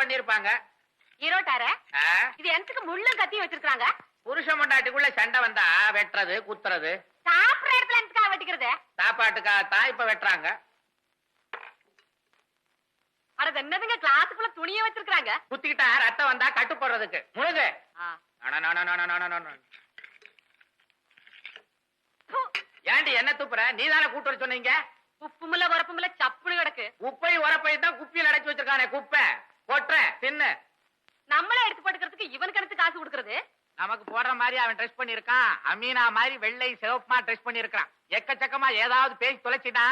பண்ணிருப்பாங்க. ஈரோட்டார? இது எனக்கு முள்ளும் கத்தியும் வச்சிருக்காங்க பொண்டாட்டிக்குள்ள சண்டை வந்தா வெட்டுறது குத்துறது. சாப்பிடுற இடத்துல எனக்கு வெட்டிக்கிறது? சாப்பாட்டுக்காகத்தான் இப்ப வெட்டுறாங்க. என்னதுங்க? கிளாஸுக்குள்ள துணியை வச்சிருக்காங்க குத்திக்கிட்டா ரத்தம் வந்தா கட்டு போடுறதுக்கு. முழுகு. ஏண்டி என்ன துப்புற? நீ தானே கூட்டு வர சொன்னீங்க? உப்புமுல உரப்புமுல சப்புனு கிடக்கு. குப்பை உரப்பை தான் குப்பியில் அடைச்சு வச்சிருக்கானே குப்பை. தின்னு நம்மளே எடுத்து போட்டுக்கிறதுக்கு இவன் கணக்கு காசு கொடுக்கறது? நமக்கு போடுற மாதிரி அவன் ட்ரெஸ் பண்ணிருக்கான் அமீனா மாதிரி வெள்ளை சிவப்புமா ட்ரெஸ் பண்ணிருக்கான் எக்கச்சக்கமா ஏதாவது பேசி தொலைச்சினா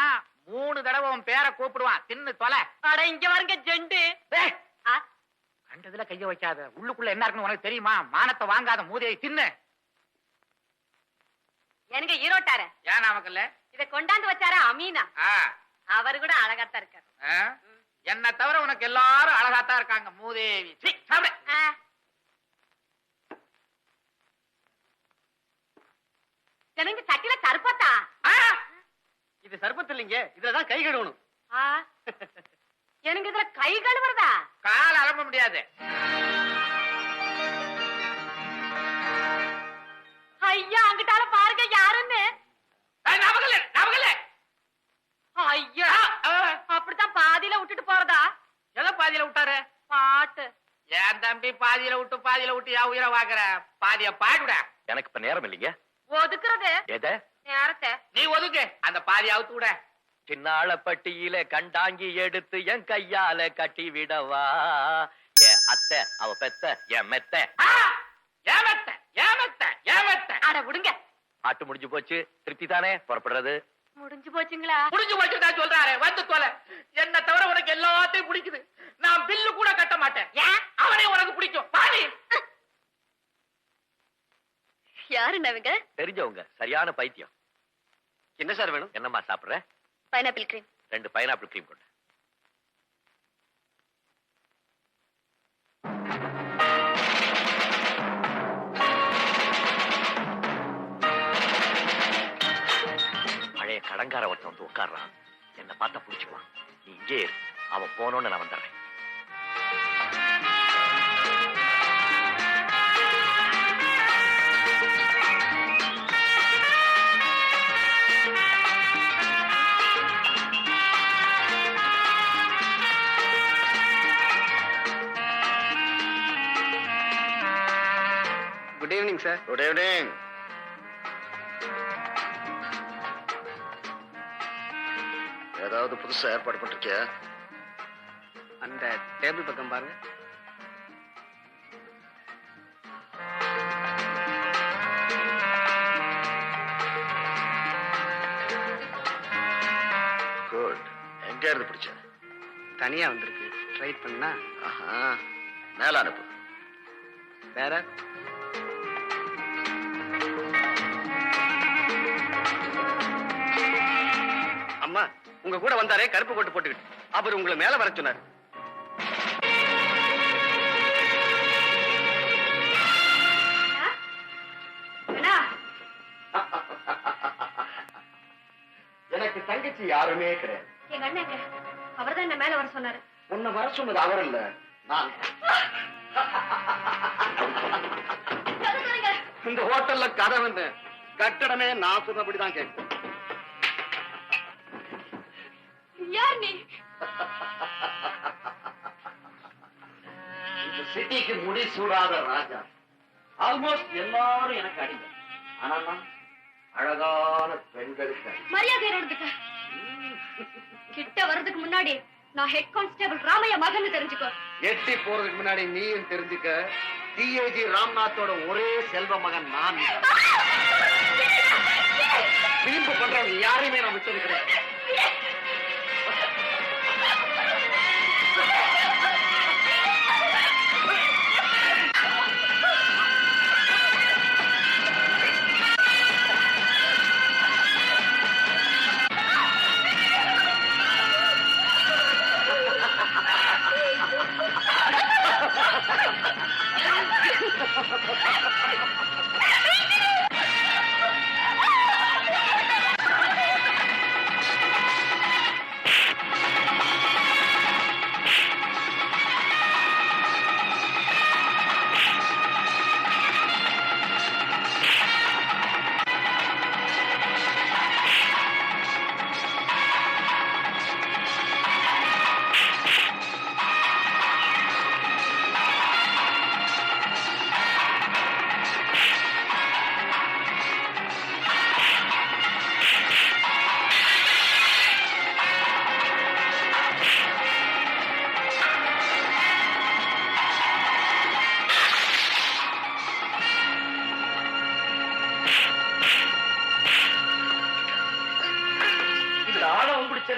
மூணு தடவை உன் பேரை கூப்பிடுவான். தின்னு தொலை. அட இங்க வருங்க ஜெண்டு. கண்டதுல கைய வைக்காத. உள்ளுக்குள்ள என்ன இருக்குன்னு உனக்கு தெரியுமா? மானத்தை வாங்காத மூதையை தின்னு. எனக்கு ஈரோட்டார. ஏன் நமக்கு இல்ல? இத கொண்டாந்து வச்சார அமீனா? அவரு கூட அழகாத்தான் இருக்காரு? என்னை தவிர உனக்கு எல்லாரும் அழகாத்தான் இருக்காங்க. மூதேவி. சாப்பிடு. எனக்கு சட்டில கருப்பத்தா ஆ, இது சர்பத்து இல்லைங்க. இதுலதான் கை கழுவணும். எனக்கு இதுல கை கழுவுறதா? கால் அலம்ப முடியாது. ஐயா அங்கிட்டால பாருங்க யாருன்னு ஏய், நமக்கு இல்ல, நமக்கு இல்ல. ஐயா ஆ, அப்படித்தான் பாதியில விட்டுட்டு போறதா எதை பாதியில விட்டாரு? பாட்டு. என் தம்பி பாதியில விட்டு பாதியில விட்டு யா உயிரை வாக்குற பாதிய பாடுட. எனக்கு இப்ப நேரம் இல்லைங்க. ஒதுக்குறது? எதை? நேரத்தை. நீ ஒதுக்கு. அந்த பாதிய அவுத்து விட. சின்னாள பட்டியில கண்டாங்கி எடுத்து என் கையால கட்டி விடவா. என் அத்தை அவ பெத்த என் மெத்த. ஏமத்த ஏமத்த ஏமத்த அட விடுங்க. ஆட்டு முடிஞ்சு போச்சு. திருப்தி தானே? புறப்படுறது. முடிஞ்சு போச்சுங்களா? புடிஞ்சு வச்சுட்டா சொல்றாரு வந்து தொலை. என்ன தவிர உனக்கு எல்லாத்தையும் பிடிக்குது. நான் பில்லு கூட கட்ட மாட்டேன். ஏன்? அவனே உனக்கு பிடிக்கும். பாடி யாரு நவங்க? தெரிஞ்சவங்க சரியான பைத்தியம். என்ன சார் வேணும்? என்னம்மா சாப்பிடுற? Pineapple cream. ரெண்டு பைனாப்பிள் கிரீம் கொண்டு கடங்கார ஒருத்தன் வந்து உட்கார்றான். என்ன பார்த்தா புடிச்சுக்குவான். நீ இங்கே இரு. அவன் போனோன்னு நான் வந்துடுறேன். Good evening sir good evening ஏதாவது புதுசா ஏற்பாடு பண்ணிருக்கியா அந்த டேபிள் பக்கம் பாருங்க. குட் எங்க இருந்து பிடிச்ச? தனியா வந்திருக்கு. ட்ரை பண்ணா மேல அனுப்பு வேற? உங்க கூட வந்தாரே கருப்பு கோட்டு போட்டுக்கிட்டு. அவர் உங்களை மேல வர சொன்னார். எனக்கு தங்கச்சி யாருமே கிடையாது. எங்க அண்ணன் அவர்தான் என்ன மேல வர சொன்னாரு. உன்னை வர சொன்னது அவர் இல்ல நான். இந்த ஹோட்டல்ல கதை வந்து கட்டடமே நான் சொன்னபடிதான் கேட்கும். யார் இந்த சிட்டிக்கு முடி சூடாத ராஜா. ஆல்மோஸ்ட் எல்லாரும் எனக்கு அடிமை. ஆனா அழகான பெண்களுக்கு. மரியாதை இருந்துக்க கிட்ட வர்றதுக்கு முன்னாடி நான் ஹெட் கான்ஸ்டபிள் ராமையா மகன் தெரிஞ்சுக்கோ. எட்டி போறதுக்கு முன்னாடி நீயும் தெரிஞ்சுக்க டிஏஜி ராம்நாத்தோட ஒரே செல்வ மகன் நான். வீம்பு பண்றவங்க யாரையுமே நான் கிடையாது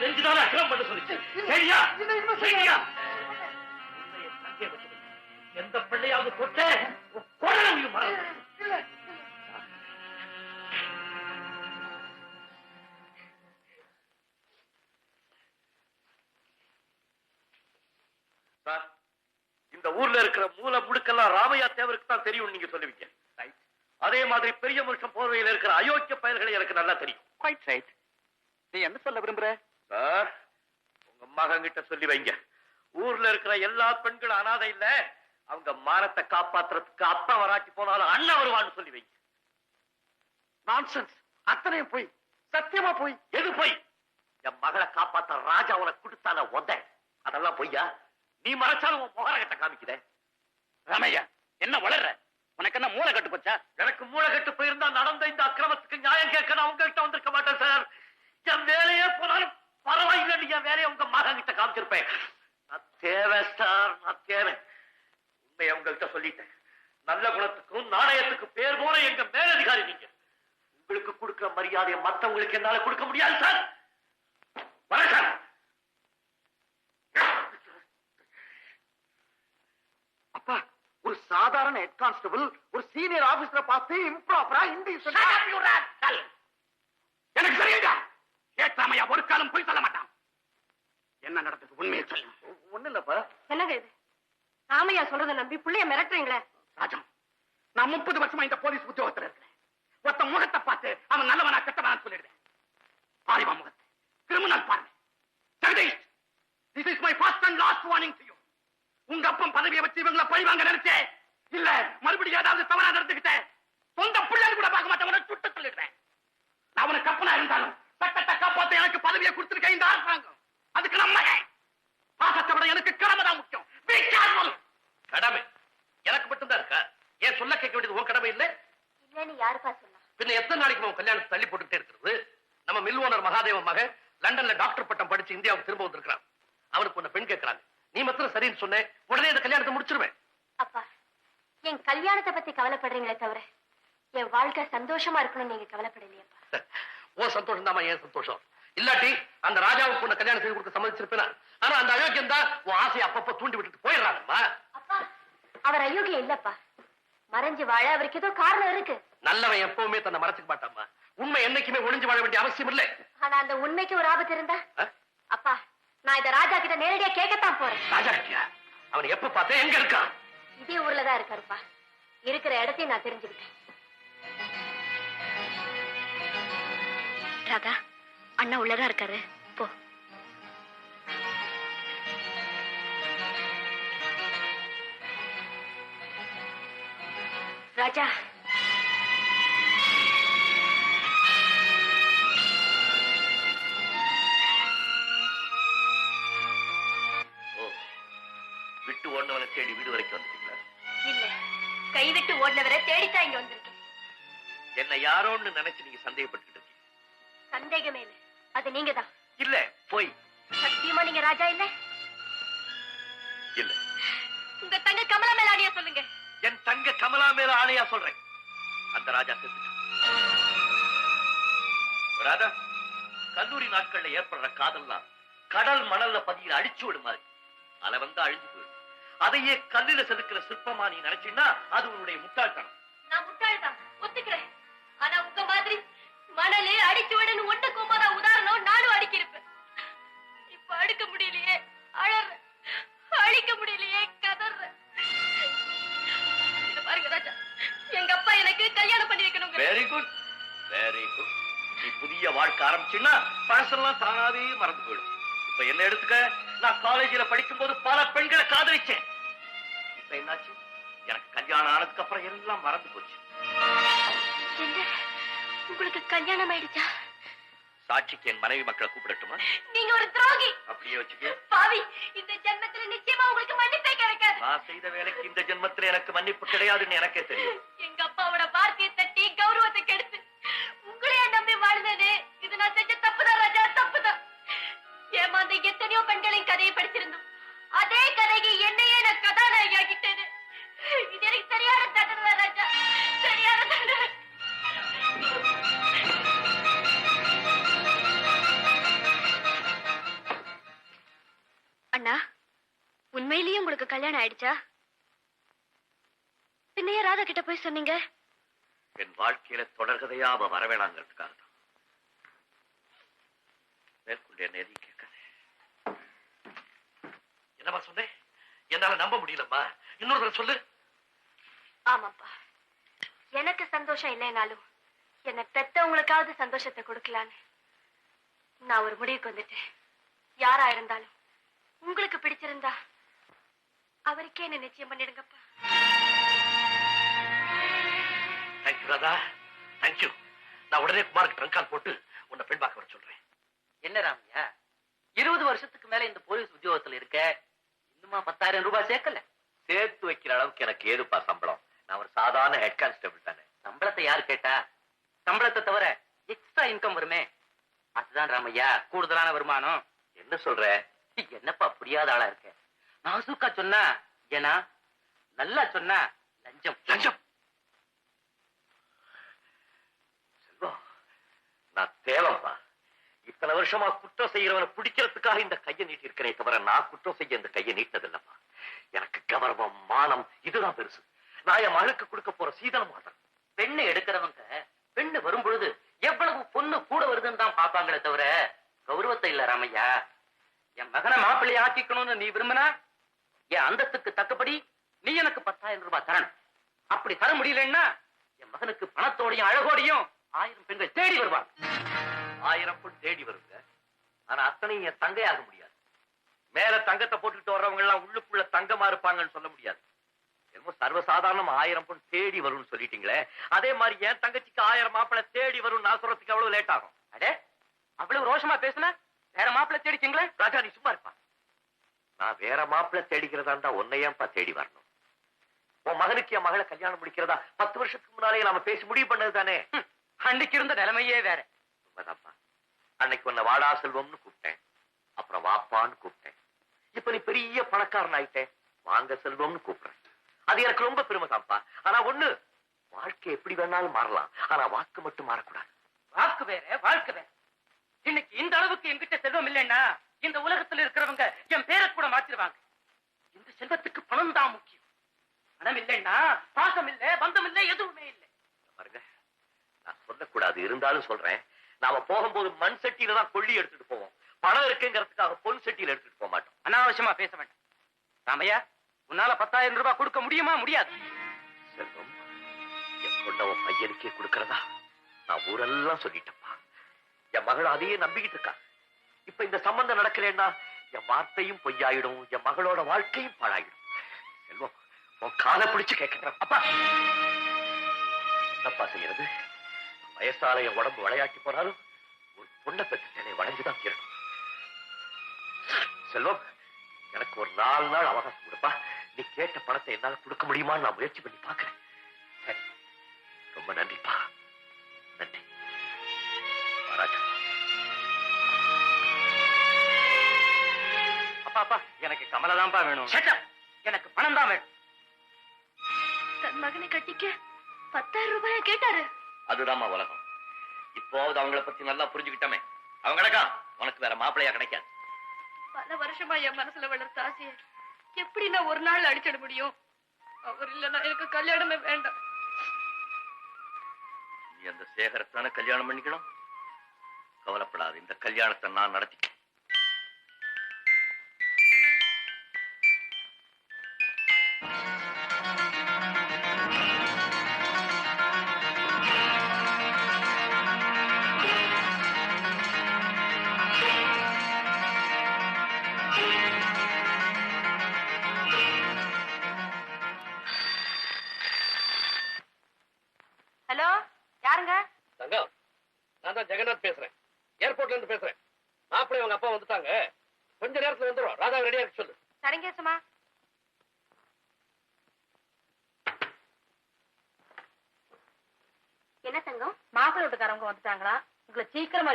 பிடிச்ச நெஞ்சுதான் அக்கிரம் பண்ண சொல்லிச்சு? சரியா. எந்த பிள்ளையாவது தொட்ட சார் இந்த ஊர்ல இருக்கிற மூல முடுக்கெல்லாம் ராமையா தேவருக்கு தான் தெரியும் நீங்க சொல்லுவீங்க. அதே மாதிரி பெரிய மனுஷன் போர்வையில் இருக்கிற அயோக்கிய பயல்களை எனக்கு நல்லா தெரியும். நீ என்ன சொல்ல விரும்புற? சார் உங்க மகங்கிட்ட சொல்லி வைங்க. ஊர்ல இருக்கிற எல்லா பெண்களும் அனாதை இல்ல. அவங்க மானத்தை காப்பாத்துறதுக்கு அப்பா வராட்டி போனாலும் அண்ணன் வருவான்னு சொல்லி வைங்க. நான்சன்ஸ் அத்தனையும் போய் சத்தியமா போய் எது போய்? என் மகளை காப்பாத்த ராஜா உனக்கு கொடுத்தான உத. அதெல்லாம் பொய்யா? நீ மறைச்சாலும் உன் முகரகத்தை காமிக்கிற. ரமையா என்ன வளர்ற? உனக்கு என்ன மூளை கட்டு போச்சா? எனக்கு மூளை கட்டு போயிருந்தா நடந்த இந்த அக்கிரமத்துக்கு நியாயம் கேட்க நான் உங்ககிட்ட வந்திருக்க மாட்டேன் சார் என் வேலையே போனாலும் பரவாயில்லை நீ என் வேலையை உங்க மகன் கிட்ட காமிச்சிருப்பேன். நான் தேவை சார் நான் தேவை உண்மையை உங்ககிட்ட சொல்லிட்டேன். நல்ல குணத்துக்கும் நாணயத்துக்கு பேர் போன எங்க மேலதிகாரி நீங்க. உங்களுக்கு கொடுக்கிற மரியாதையை மத்தவங்களுக்கு என்னால கொடுக்க முடியாது சார் சார் அப்பா ஒரு சாதாரண ஹெட் கான்ஸ்டபிள் ஒரு சீனியர் ஆபீசரை பார்த்து இம்ப்ராப்பரா rascal! எனக்கு தெரியுங்க ஏற்றாமையா ஒரு காலம் போய் சொல்ல மாட்டான். என்ன நடந்தது? உண்மையை சொல்லு. ஒண்ணு இல்லப்பா. என்னங்க இது? ராமையா சொல்றதை நம்பி புள்ளைய மிரட்டுறீங்களே. ராஜம் நான் முப்பது வருஷமா இந்த போலீஸ் உத்தியோகத்துல இருக்கிறேன். ஒருத்த முகத்தை பார்த்து அவன் நல்லவனா கெட்டவனா சொல்லிடுவேன். பாரிவா முகத்தை. கிரிமினல் பாருங்க. Jagadish this is my first and last warning to you உங்க அப்பன் பதவியை வச்சு இவங்கள பழி வாங்க நினைச்சேன் இல்ல மறுபடியும் ஏதாவது தவறா நடந்துக்கிட்டேன் சொந்த பிள்ளைகள் கூட பார்க்க மாட்டேன் உனக்கு சுட்டு சொல்லிடுறேன் நான் உனக்கு கப்பனா இருந்தாலும் சட்டத்தை காப்பாத்த எனக்கு பதவியை கொடுத்திருக்கேன் இந்த அரசாங்கம் அதுக்கு நம்ம பாசத்தை விட எனக்கு கடமை தான் முக்கியம் Be careful. கடமை எனக்கு மட்டும்தான் இருக்கா ஏன் சொல்ல கேட்க வேண்டியது உன் கடமை இல்லை இல்லன்னு யாருப்பா சொன்னா பின்ன எத்தனை நாளைக்கு உன் கல்யாணத்தை தள்ளி போட்டுட்டே இருக்கிறது. நம்ம மில் ஓனர் மகாதேவ மகன் லண்டன்ல டாக்டர் பட்டம் படிச்சு இந்தியாவுக்கு திரும்ப வந்திருக்கான் அவனுக்கு உன்னை பெண் கேட்கறாங்க. நீ மாத்திரம் சரின்னு சொன்னேன் உடனே இந்த கல்யாணத்தை முடிச்சிருவேன். அப்பா என் கல்யாணத்தை பத்தி கவலைப்படுறீங்களே தவிர என் வாழ்க்கை சந்தோஷமா இருக்கணும்னு நீங்க கவலைப்படலையப்பா ஓ சந்தோஷம் தாமா ஏன் சந்தோஷம்? இல்லாட்டி அந்த ராஜாவுக்கு உன்னை கல்யாணம் செய்து கொடுக்க சம்மதிச்சிருப்பேனா? ஆனா அந்த அயோக்கியம் தான் உன் ஆசையை அப்பப்ப தூண்டி விட்டுட்டு போயிடுறாங்கம்மா. அப்பா அவர் அயோக்கியம் இல்லப்பா. மறைஞ்சு வாழ அவருக்கு ஏதோ காரணம் இருக்கு. நல்லவன் எப்பவுமே தன்னை மறைச்சுக்க மாட்டாமா உண்மை என்னைக்குமே ஒளிஞ்சு வாழ வேண்டிய அவசியம் இல்லை. ஆனா அந்த உண்மைக்கு ஒரு ஆபத்து இருந்தா? அப்பா நான் இத ராஜா கிட்ட நேரடியா கேட்கத்தான் போறேன். ராஜா கிட்டியா அவன் எப்ப பார்த்தேன் எங்க இருக்கான்? இதே ஊர்ல தான் இருக்காருப்பா இருக்கிற இடத்தையும் நான் தெரிஞ்சுக்கிட்டேன். ராதா அண்ணா உள்ளதா இருக்காரு. போ. ராஜா தேடி வீடு வரைக்கும் வந்துட்டீங்களா? இல்ல. கைவிட்டு ஓடினவரை தேடித்தான் இங்க வந்திருக்கேன். என்ன யாரோன்னு நினைச்சு நீங்க இருக்கீங்க. சந்தேகமே இல்ல. அது நீங்க தான் இல்ல போய். சத்தியமா நீங்க ராஜா இல்ல? இல்ல. உங்க தங்க கமலா மேலாடியா சொல்லுங்க. என் தங்க கமலா மேல ஆணையா சொல்றேன். அந்த ராஜா செத்துட்டான். ராதா கல்லூரி நாட்கள்ல ஏற்படுற காதல்லாம் கடல் மணல்ல பதியில அடிச்சு விடும் மாதிரி அலை வந்து அழிஞ்சு அதையே கல்லுல செதுக்கிற சிற்பமா நீ நினைச்சீன்னா அது உன்னுடைய முட்டாள்தனம். நான் முட்டாள்தான். ஒத்துக்கிறேன். ஆனா உங்க மாதிரி மணலு அடிச்சு விடுன்னு ஒண்ணுக்கு ஒன்பதா உதாரணம் நானும் அடிக்கிருப்பேன். இப்ப அடுக்க முடியலையே அழற அழிக்க முடியலையே கதற பாருங்க ராஜா எங்க அப்பா எனக்கு கல்யாணம் பண்ணி வைக்கணுங்க வெரி குட் வெரி குட் நீ புதிய வாழ்க்கை ஆரம்பிச்சுன்னா பழசெல்லாம் தானாவே மறந்து போயிடும். இப்ப என்ன எடுத்துக்க? நான் காலேஜ்ல படிக்கும் போது பல பெண்களை காதலிச்சேன். இப்ப என்னாச்சு? எனக்கு கல்யாணம் ஆனதுக்கு அப்புறம் எல்லாம் மறந்து போச்சு? உங்களுக்கு கல்யாணம் ஆயிடுச்சா? சாட்சிக்கு என் மனைவி மக்களை கூப்பிடட்டுமா? நீங்க ஒரு துரோகி. அப்படியே வச்சுக்க. பாவி இந்த ஜென்மத்துல நிச்சயமா உங்களுக்கு மன்னிப்பே கிடைக்காது. நான் செய்த வேலைக்கு இந்த ஜென்மத்துல எனக்கு மன்னிப்பு கிடையாதுன்னு எனக்கே தெரியும். எங்க அப்பாவோட வார்த்தையை தட்டி கௌரவத்தை கெடுத்து உங்களையே நம்பி வாழ்ந்தது இது நான் செஞ்ச தப்புதான் ராஜா தப்புதான். ஏமாந்த எத்தனையோ பெண்களின் கதையை படிச்சிருந்தோம். அதே கதைக்கு என்னையே கல்யாணம் ஆயிடுச்சா? பின்னையே ராதா கிட்ட போய் சொன்னீங்க? என் வாழ்க்கையில தொடர்கதையா அவ வரவேணாங்கிறதுக்காக தான் மேற்கொண்டு என்ன எதையும் கேட்காத. என்னம்மா சொன்னேன் என்னால நம்ப முடியலம்மா. இன்னொரு தடவை சொல்லு. ஆமாப்பா. எனக்கு சந்தோஷம் இல்லைனாலும் என்னை பெத்தவங்களுக்காவது சந்தோஷத்தை கொடுக்கலான்னு நான் ஒரு முடிவுக்கு வந்துட்டேன். யாரா இருந்தாலும் உங்களுக்கு பிடிச்சிருந்தா அவருக்கே என்ன நிச்சயம் பண்ணிடுங்கப்பா. தேங்க்யூ ராதா. தேங்க்யூ நான் உடனே குமாருக்கு ட்ரங்க் கால் போட்டு உன்னை பெண் பார்க்க வர சொல்றேன். என்ன ராமையா? இருபது வருஷத்துக்கு மேல இந்த போலீஸ் உத்தியோகத்துல இருக்க இன்னுமா பத்தாயிரம் ரூபாய் சேர்க்கல? சேர்த்து வைக்கிற அளவுக்கு எனக்கு ஏதுப்பா சம்பளம்? நான் ஒரு சாதாரண ஹெட் கான்ஸ்டபிள் தானே. சம்பளத்தை யாரு கேட்டா? சம்பளத்தை தவிர எக்ஸ்ட்ரா இன்கம் வருமே? அதுதான் ராமையா கூடுதலான வருமானம். என்ன சொல்ற? என்னப்பா புரியாத ஆளா இருக்க? நாசூக்கா சொன்னா ஏன்னா நல்லா சொன்னா லஞ்சம். லஞ்சம். நான் தேவம்பா இத்தனை வருஷமா குற்றம் செய்யறவனை பிடிக்கிறதுக்காக இந்த கையை நீட்டி இருக்கிறேன் தவிர நான் குற்றம் செய்ய இந்த கையை நீட்டதில்லப்பா. எனக்கு கௌரவம் மானம் இதுதான் பெருசு. நான் என் மகளுக்கு கொடுக்க போற சீதன மாதம் பெண்ணு எடுக்கிறவங்க பெண்ணு வரும் பொழுது எவ்வளவு பொண்ணு கூட வருதுன்னு தான் பாப்பாங்களே தவிர கௌரவத்தை இல்ல ராமையா. என் மகனை மாப்பிள்ளை ஆக்கிக்கணும்னு நீ விரும்பினா என் அந்தத்துக்கு தக்கபடி நீ எனக்கு பத்தாயிரம் ரூபாய் தரணும். அப்படி தர முடியலன்னா என் மகனுக்கு பணத்தோடையும் அழகோடையும் ஆயிரம் பெண்கள் தேடி வருவாங்க. ஆயிரம் பெண் தேடி வருங்க. ஆனா அத்தனையும் என் தங்கையாக முடியாது. மேல தங்கத்தை போட்டுட்டு வர்றவங்க எல்லாம் உள்ளுக்குள்ள தங்கமா இருப்பாங்கன்னு சொல்ல முடியாது. என்னமோ சர்வசாதாரணம் ஆயிரம் பொன் தேடி வரும்னு சொல்லிட்டீங்களே. அதே மாதிரி என் தங்கச்சிக்கு ஆயிரம் மாப்பிள்ளை தேடி வரும் நான் சொல்றதுக்கு அவ்வளவு லேட் ஆகும்? அடே அவ்வளவு ரோஷமா பேசுன? வேற மாப்பிள்ளை தேடிச்சிங்களே ராஜா நீ சும்மா இருப்பா. நான் வேற மாப்பிள்ளை தேடிக்கிறதா இருந்தா உன்னை ஏன்பா தேடி வரணும்? உன் மகனுக்கு என் மகளை கல்யாணம் முடிக்கிறதா? பத்து வருஷத்துக்கு முன்னாலே நாம பேசி முடிவு பண்ணது தானே? அன்னைக்கு இருந்த நிலைமையே வேற. உண்மைதான்ப்பா. அன்னைக்கு உன்னை வாடா செல்வம்னு கூப்பிட்டேன். அப்புறம் வாப்பான்னு கூப்பிட்டேன். இப்ப நீ பெரிய பணக்காரன் ஆயிட்டேன் வாங்க செல்வம்னு கூப்பிடுறேன். அது எனக்கு ரொம்ப பெருமைதான்ப்பா. ஆனா ஒண்ணு வாழ்க்கை எப்படி வேணாலும் மாறலாம். ஆனா வாக்கு மட்டும் மாறக்கூடாது. வாக்கு வேற வாழ்க்கை வேற. இன்னைக்கு இந்த அளவுக்கு என்கிட்ட செல்வம் இல்லைன்னா இந்த உலகத்துல இருக்கிறவங்க என் பேரை கூட மாத்திருவாங்க. இந்த செல்வத்துக்கு பணம் தான் முக்கியம். பணம் இல்லைன்னா பாசம் இல்ல பந்தம் இல்ல எதுவுமே இல்லை. பாருங்க நான் சொல்லக்கூடாது இருந்தாலும் சொல்றேன். நாம போகும்போது மண் சட்டியில தான் கொள்ளி எடுத்துட்டு போவோம். பணம் இருக்குங்கிறதுக்காக பொன் சட்டியில எடுத்துட்டு போக மாட்டோம். அனாவசியமா பேச வேண்டாம். ராமையா உன்னால பத்தாயிரம் ரூபாய் கொடுக்க முடியுமா? முடியாது. செல்வம் என் பொண்ண உன் பையனுக்கே கொடுக்கறதா? நான் ஊரெல்லாம் சொல்லிட்டேன்ப்பா. என் மகள் அதையே நம்பிக்கிட்டு இருக்கா. இப்ப இந்த சம்பந்தம் நடக்கிறேன்னா என் வார்த்தையும் பொய்யாயிடும் என் மகளோட வாழ்க்கையும் பாழாயிடும். செல்வம் உன் காலை பிடிச்சு கேட்கிறேன். அப்பா! என்னப்பா செய்யறது? வயசால என் உடம்பு விளையாட்டி போனாலும் ஒரு பொண்ணை பெற்றுட்டேனே வளைஞ்சுதான் தீரணும். செல்வம் எனக்கு ஒரு நாலு நாள் அவகாசம் கொடுப்பா. நீ கேட்ட பணத்தை என்னால கொடுக்க முடியுமான்னு நான் முயற்சி பண்ணி பார்க்கிறேன். சரி ரொம்ப நன்றிப்பா. நன்றி. ராஜா. அப்பா எனக்கு கமலை தான்ப்பா வேணும். எனக்கு பணம் தான் வேணும். தன் மகனை கட்டிக்க பத்தாயிரம் ரூபாய கேட்டாரு. அதுதாம்மா உலகம். இப்போது அவங்கள பத்தி நல்லா புரிஞ்சுக்கிட்டோமே. அவங்க கிடக்கா? உனக்கு வேற மாப்பிள்ளையா கிடைக்காது. பல வருஷமா என் மனசுல வளர்த்த ஆசைய எப்படி நான் ஒரு நாள் அடிச்சிட முடியும்? அவர் இல்லைன்னா எனக்கு கல்யாணமே வேண்டாம். நீ அந்த சேகரத்தான கல்யாணம் பண்ணிக்கணும். கவலைப்படாது இந்த கல்யாணத்தை நான் நடத்தி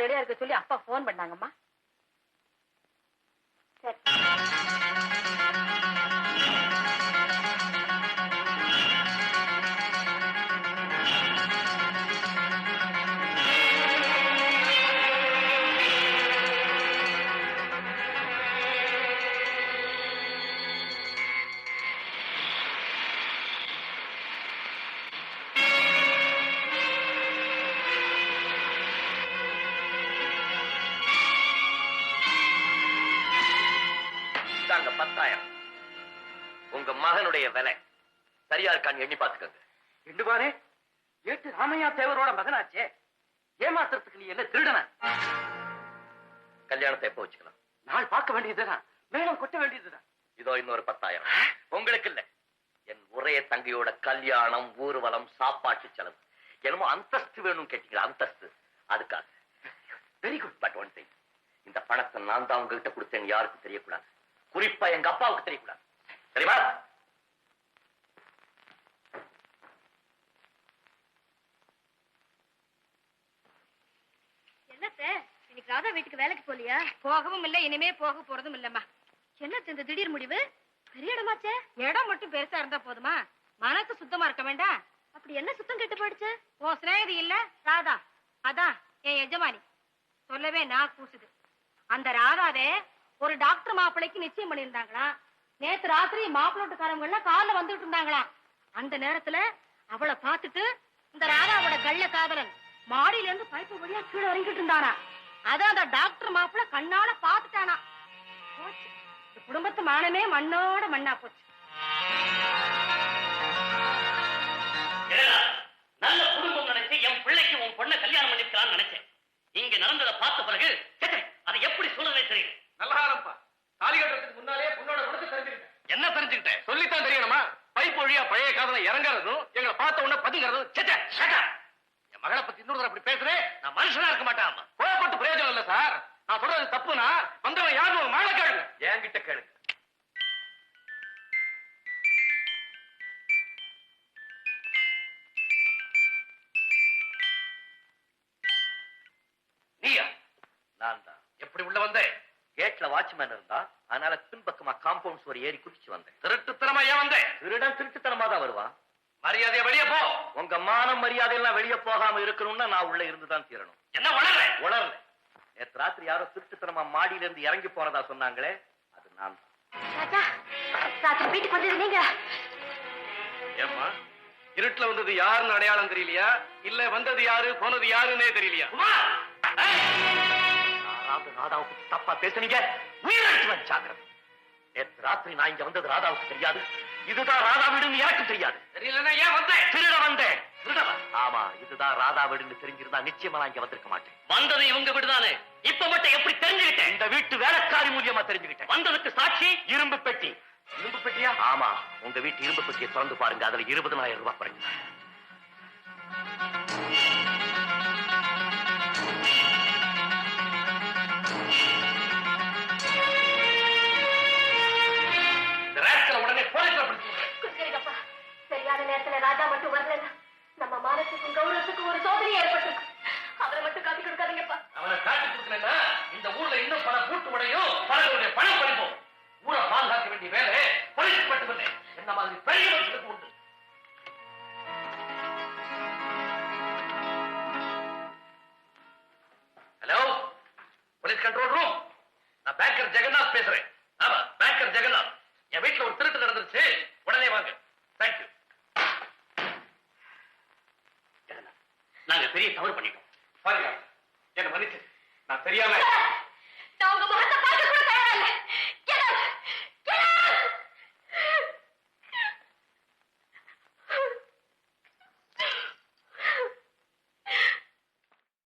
ரெடியா இருக்க சொல்லி. இருக்கான்னு எண்ணி பாத்துக்கோங்க ரெண்டு பாரு ஏட்டு ராமையா தேவரோட மகனாச்சே. ஏமாத்துறதுக்கு நீ என்ன திருடன? கல்யாணத்தை எப்போ வச்சுக்கலாம்? நாள் பார்க்க வேண்டியதுதான். மேலும் கொட்ட வேண்டியதுதான். இதோ இன்னொரு பத்தாயிரம். உங்களுக்கு இல்ல. என் ஒரே தங்கையோட கல்யாணம் ஊர்வலம் சாப்பாட்டு செலவு. என்னமோ அந்தஸ்து வேணும் கேட்டீங்களா? அந்தஸ்து. அதுக்காக. Very good but one thing இந்த பணத்தை நான் தான் உங்ககிட்ட கொடுத்தேன்னு யாருக்கும் தெரியக்கூடாது. குறிப்பா எங்க அப்பாவுக்கு தெரியக்கூடாது. இன்னைக்கு ராதா வீட்டுக்கு வேலைக்கு போலியா? போகவும் இல்ல இனிமே போக போறதும் இல்லம்மா. என்னத்த இந்த திடீர் முடிவு? பெரிய இடமாச்சே இடம் மட்டும் பெருசா இருந்தா போதுமா? மனசு சுத்தமா இருக்க வேண்டாம் அப்படி என்ன சுத்தம் கெட்டு போயிடுச்சு? உன் சிநேகிதி இல்ல ராதா. அதான் என் எஜமானி. சொல்லவே நான் கூசுது. அந்த ராதாவே ஒரு டாக்டர் மாப்பிள்ளைக்கு நிச்சயம் பண்ணியிருந்தாங்களாம் நேத்து ராத்திரி மாப்பிள்ளோட்டுக்காரங்க எல்லாம் கார்ல வந்துட்டு இருந்தாங்களாம் அந்த நேரத்துல அவளை பார்த்துட்டு இந்த ராதாவோட கள்ள காதலன் மாடியில இருந்து பைப்பு வழியா கீழே இறங்கிட்டு இருந்தானா அதான் அந்த டாக்டர் மாப்பிள்ளை கண்ணால பாத்துட்டானா போச்சு. இந்த குடும்பத்து மானமே மண்ணோட மண்ணா போச்சு. நல்ல குடும்பம் நினைச்சு என் பிள்ளைக்கு உன் பொண்ணை கல்யாணம் பண்ணிருக்கலாம்னு நினைச்சேன். இங்க நடந்ததை பார்த்த பிறகு அதை எப்படி சொல்றதே தெரியல நல்ல காலம்ப்பா. தாலி கட்டுறதுக்கு முன்னாலே பொண்ணோட குணத்தை தெரிஞ்சுக்கிட்டேன். என்ன தெரிஞ்சுக்கிட்டேன்? சொல்லித்தான் தெரியணுமா? பைப் வழியா பழைய காதல இறங்குறதும் எங்களை பார்த்த உடனே பதுங்கிறதும் ச்சே, மகளை பத்தி இன்னொரு அப்படி பேசுறேன் நான் மனுஷனா இருக்க மாட்டேன். கோவப்பட்டு பிரயோஜனம் இல்ல சார். நான் சொல்றது தப்புனா வந்தவன் யாரும் ஒரு மாலை கேளுங்க. என்கிட்ட கேளுங்க. நீயா? நான் தான். எப்படி உள்ள வந்தேன்? கேட்ல வாட்ச்மேன் இருந்தா அதனால பின்பக்கமா காம்பவுண்ட் சுவர் ஏறி குதிச்சு வந்தேன். திருட்டுத்தனமா ஏன் வந்தேன்? திருடன் திருட்டுத்தனமா தான் வருவான். மரியாதையா வெளியே போ. உங்க மானம் மரியாதை எல்லாம் வெளியே போகாம இருக்கணும்னா நான் உள்ள இருந்து தான் தீரணும். என்ன வளர வளரல நேத்து ராத்திரி யாரோ திருட்டுத்தனமா மாடியில இருந்து இறங்கி போறதா சொன்னாங்களே அது நான் வீட்டுக்கு வந்தது நீங்க. ஏம்மா இருட்டுல வந்தது யாருன்னு அடையாளம் தெரியலையா? இல்ல வந்தது யாரு போனது யாருன்னே தெரியலையா? பத்தி தப்பா பேசுனீங்க? உயிரிழச்சுவன் ஜாக்கிரதை. நேத்து ராத்திரி நான் இங்க வந்தது ராதாவுக்கு தெரியாது. இதுதான் ராதா வீடுன்னு எனக்கு தெரியாது. தெரியலன்னா ஏன் வந்தேன்? திருட வந்தேன். திருடவா ஆமா இதுதான் ராதா வீடுன்னு தெரிஞ்சிருந்தா நிச்சயமா நான் இங்க வந்திருக்க மாட்டேன். வந்தது இவங்க வீடுதானே? இப்ப மட்டும் எப்படி தெரிஞ்சுக்கிட்டேன்? இந்த வீட்டு வேலைக்காரி மூலியமா தெரிஞ்சுக்கிட்டேன். வந்ததுக்கு சாட்சி? இரும்பு பெட்டி. இரும்பு பெட்டியா? ஆமா உங்க வீட்டு இரும்பு பெட்டியை திறந்து பாருங்க. அதுல இருபதனாயிரம் ரூபாய் குறைங்க நேரத்துல ராஜா மட்டும் வரலன்னா நம்ம மானத்துக்கும் கௌரவத்துக்கும் ஒரு சோதனை ஏற்பட்டு அவரை மட்டும் காட்டி கொடுக்காதீங்கப்பா. அவனை காட்டி கொடுக்கலன்னா இந்த ஊர்ல இன்னும் பல கூட்டு உடையும் பலருடைய பணம் பறிப்போம். ஊரை பாதுகாக்க வேண்டிய வேலை போலீஸ் வந்தேன். என்ன மாதிரி பெரிய மனுஷனுக்கு உண்டு?